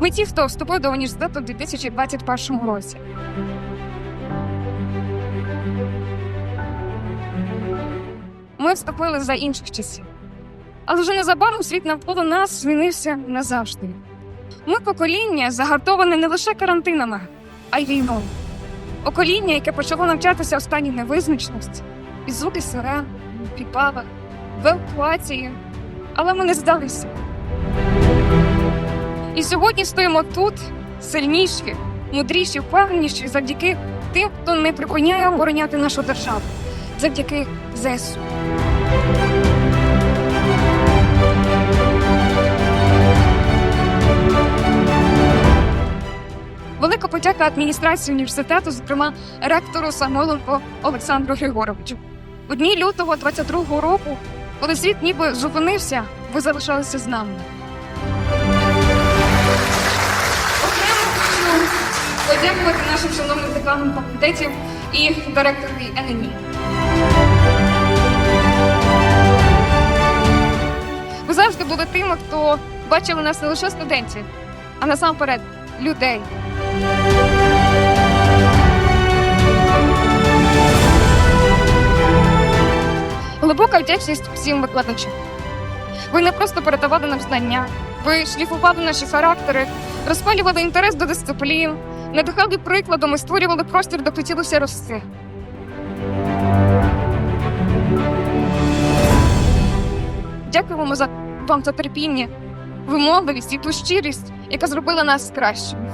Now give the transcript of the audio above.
Ми ті, хто вступив до університету у 2021 році. Ми вступили за інших часів. Але вже незабаром світ навколо нас змінився назавжди. Ми покоління загартоване не лише карантинами, а й війною. Покоління, яке почало навчатися останній невизначеності, і звуки сирен, підпалах, в евакуації. Але ми не здалися. Сьогодні стоїмо тут сильніші, мудріші, впевненіші завдяки тим, хто не припиняє обороняти нашу державу, завдяки ЗСУ. Велика подяка адміністрації університету, зокрема ректору Самойленко Олександру Григоровичу. У дні лютого 22-го року, коли світ ніби зупинився, ви залишалися з нами. Подякувати нашим шановним деканам факультетів і директорові ННІ. Ви завжди були тими, хто бачили нас не лише студентів, а насамперед людей. Глибока вдячність всім викладачам. Ви не просто передавали нам знання, ви шліфували наші характери, розпалювали інтерес до дисциплін, надихали прикладом і створювали простір, де хотілося рости. Дякуємо за вам за терпіння, вимогливість і ту щирість, яка зробила нас кращими.